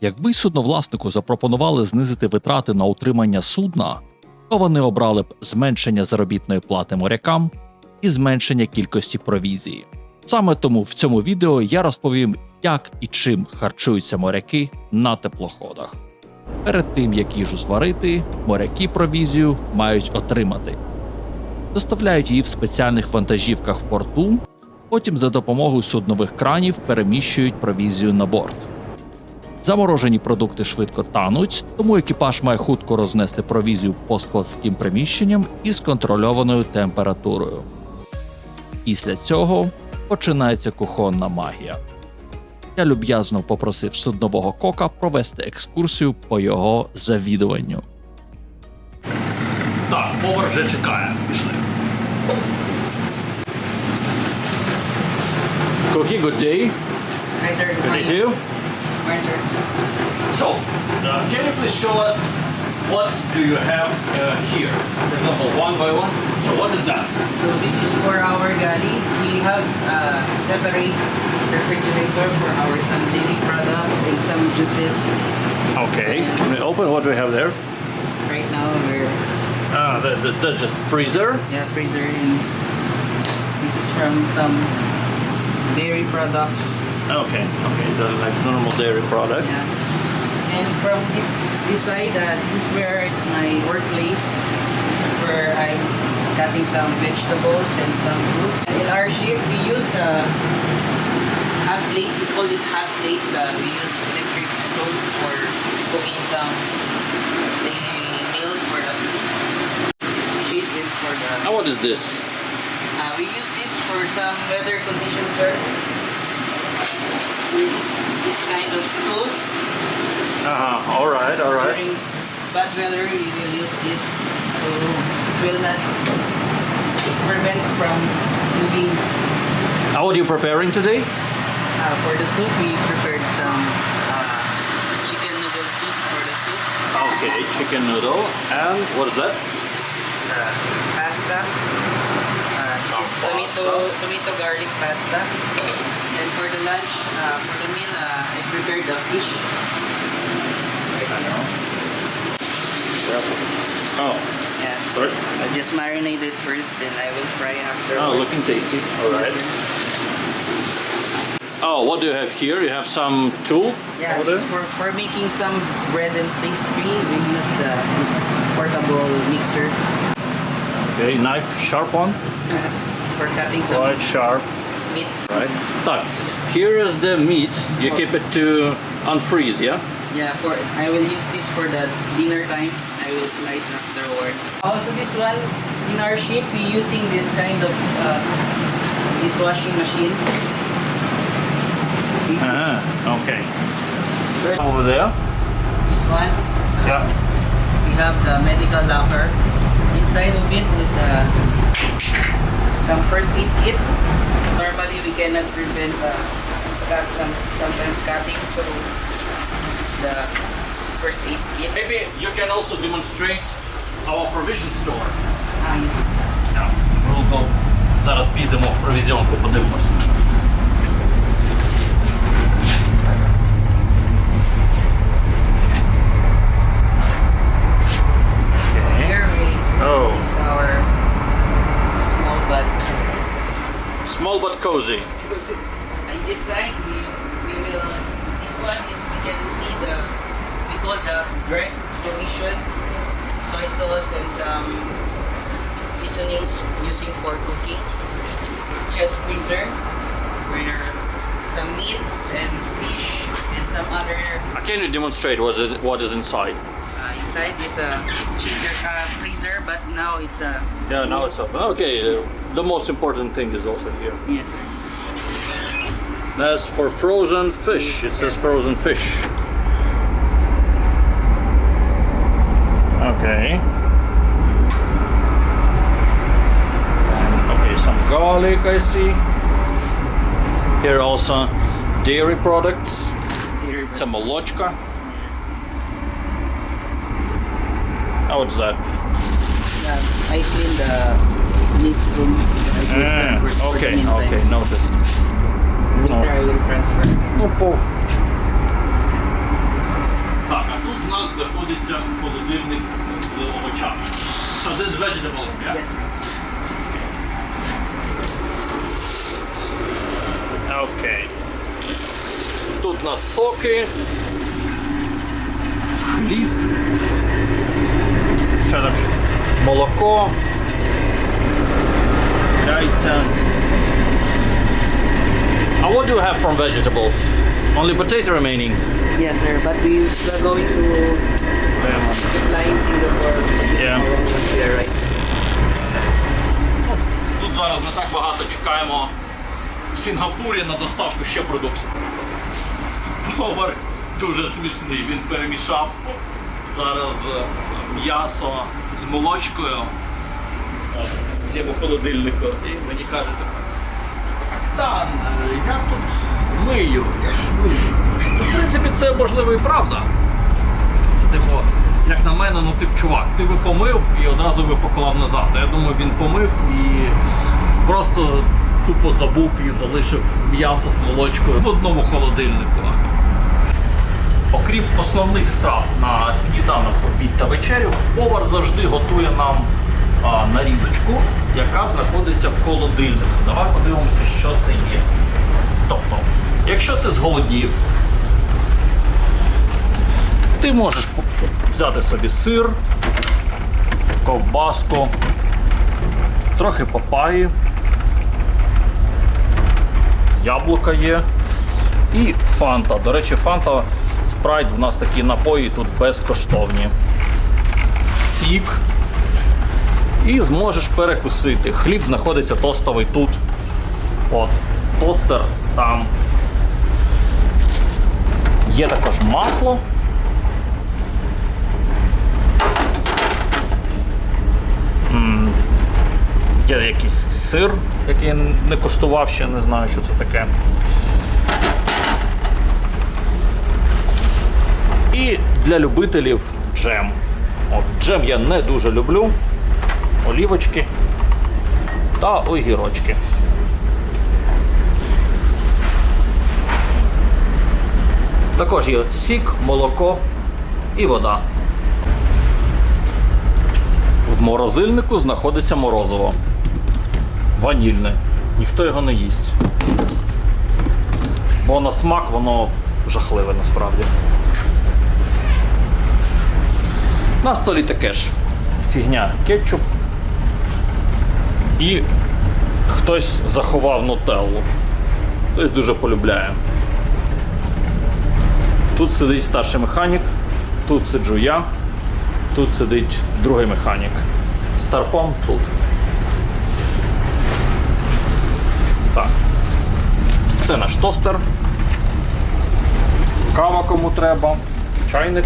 Якби судновласнику запропонували знизити витрати на утримання судна, то вони обрали б зменшення заробітної плати морякам і зменшення кількості провізії. Саме тому в цьому відео я розповім, як і чим харчуються моряки на теплоходах. Перед тим як їжу зварити, моряки провізію мають отримати. Доставляють її в спеціальних вантажівках в порту, потім за допомогою суднових кранів переміщують провізію на борт. Заморожені продукти швидко тануть, тому екіпаж має хутко рознести провізію по складським приміщенням із контрольованою температурою. Після цього починається кухонна магія. Я люб'язно попросив суднового кока провести екскурсію по його завідуванню. Так, повар вже чекає. Пішли. Cookie, good day. Hi, sir. Good Good day to you. Morning, sir. So, uh, can you please show us what do you have uh, here? For example, one by one. So what is that? So this is for our galley. We have a separate refrigerator for our some dairy products and some juices. Okay. Can we open what we have there? Right now we're Ah, that, that, that's just freezer. yeah freezer and this is from some dairy products. Okay. Okay. The, like normal dairy products. Yeah. And from this this side, uh, this is where is my workplace. This is where I'm cutting some vegetables and some fruits. In our ship, we use uh, hot plate. We call it hot plates. Uh, we use electric stove for cooking some daily meal for the ship and for the. Now what is this? Uh, we use this for some weather conditions, sir. This, this kind of tools. Uh huh. All right. All right. During bad weather, we will use this so it will not it prevents from moving. How are you preparing today? Uh, for the soup, we prepared some uh, chicken noodle soup for the soup. Okay, chicken noodle. And what is that? This is uh, pasta. Uh, this is Some tomato pasta. tomato garlic pasta. For the lunch, uh, for the meal, uh, I prepared the fish. Oh, Yeah. sorry. I just marinated first, then I will fry afterwards. Oh, looking tasty. All right. Oh, what do you have here? You have some tool Yeah, for, for making some bread and pastry, we use the this portable mixer Okay, knife, sharp one. for cutting some Quite sharp meat. Right. Так, here is the meat. You keep it to unfreeze, yeah? Yeah, for I will use this for the dinner time. I will slice afterwards. Also, this one in our ship, we using this kind of uh, dishwashing machine. We- Uh-huh. Okay. First, Over there? this one. Yeah. We have the medical locker. Inside of it is uh, some first aid kit. Normally we cannot prevent uh, cut some sometimes cutting, so this is the first aid kit. Maybe you can also demonstrate our provision store. Ah, yes. Yeah. We'll go. Зараз підемо в провізіонку, подивимось. Okay. Here we Oh. But cozy. on this side we, we will this one is we can see the we call the bread commission soy sauce and some seasonings using for cooking chest freezer where some meats and fish and some other Uh, Can you demonstrate what is what is inside? inside is a freezer, uh, freezer but now it's a... Yeah, now it's up. Okay, uh, the most important thing is also here. Yes, sir. That's for frozen fish. It says frozen fish. Okay. okay, some garlic I see. Here also dairy products. Dairy some molodka. Oh, what's that? uh, I clean the meat room I them Ah, for- for the okay, meantime. okay, noted. Later I will transfer. Opo. знаходиться холодильник з овочами. So this is vegetable, yeah? Yes. Окей. Тут у нас соки. Хліб. Молоко. Яйця. And what do you have from vegetables? Only potato remaining. Yes, sir. But we are going to supply in Singapore. Yeah. We arrive. Тут зараз не так багато чекаємо в Сінгапурі на доставку ще продуктів. Повар дуже смішний, він перемішав зараз е, м'ясо з молочкою в холодильнику. І мені каже, та е, я тут мию, я ж мию. Ну, В принципі, це можливо і правда. Типу, як на мене, ну тип чувак, ти би помив і одразу би поклав назад. Я думаю, він помив і просто тупо забув і залишив м'ясо з молочкою в одному холодильнику. Окрім основних страв на сніданок, обід та вечерю, повар завжди готує нам а, нарізочку, яка знаходиться в холодильнику. Давай подивимося, що це є. Тобто, якщо ти зголодів, ти можеш взяти собі сир, ковбаску, трохи папаї, яблука є і фанта. До речі, фанта, спрайт в нас такі напої тут безкоштовні. Сік. І зможеш перекусити. Хліб знаходиться тостовий тут. От, тостер там. Є також масло. Є якийсь сир, який я не коштував ще, не знаю, що це таке. І для любителів джем. От, джем я не дуже люблю. Олівочки та огірочки. Також є сік, молоко і вода. В морозильнику знаходиться морозиво. Ванільне. Ніхто його не їсть. Бо на смак воно жахливе насправді. На столі таке ж фігня кетчуп. І хтось заховав нутеллу. Хтось дуже полюбляє. Тут сидить старший механік, тут сиджу я, тут сидить другий механік. Старпом тут. Так. Це наш тостер. Кава кому треба, чайник,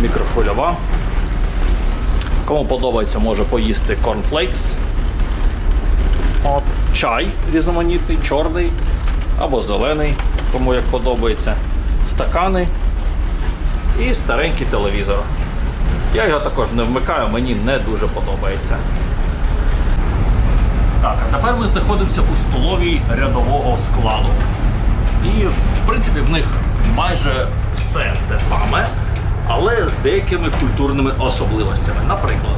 мікрохвильова. Кому подобається, може поїсти корнфлейкс. От. Чай різноманітний, чорний або зелений, кому як подобається. Стакани і старенький телевізор. Я його також не вмикаю, мені не дуже подобається. Так, а тепер ми знаходимося у столовій рядового складу. І, в принципі, в них майже все те саме, але з деякими культурними особливостями. Наприклад,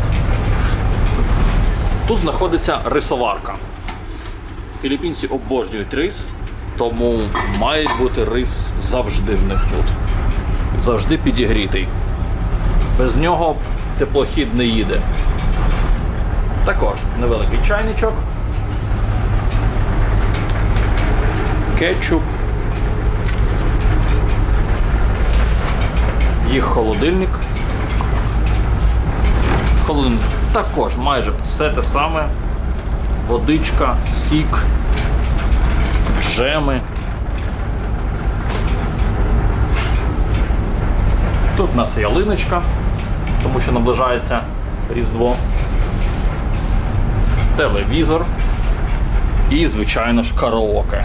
тут знаходиться рисоварка. Філіппінці обожнюють рис, тому має бути рис завжди в них тут. Завжди підігрітий. Без нього теплохід не їде. Також невеликий чайничок. Кетчуп. Їх холодильник. Холодильник також майже все те саме. Водичка, сік, джеми. Тут у нас ялиночка, тому що наближається Різдво. Телевізор і, звичайно ж, караоке.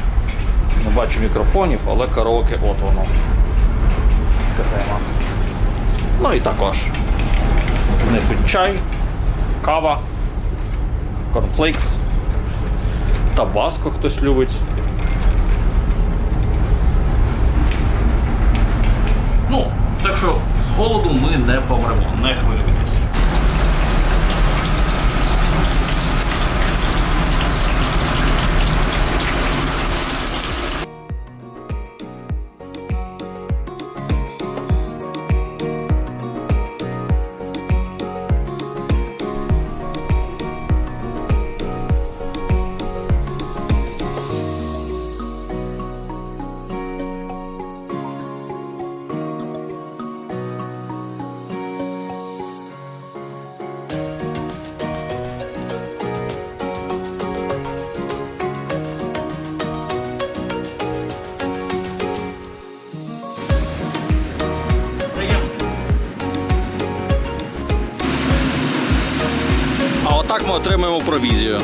Не бачу мікрофонів, але караоке от воно. Скажемо. Ну і також. не тут чай, кава, корнфлейкс, табаско хтось любить. Ну, так що з голоду ми не помремо, не хвилюйтесь. Отримаємо провізію.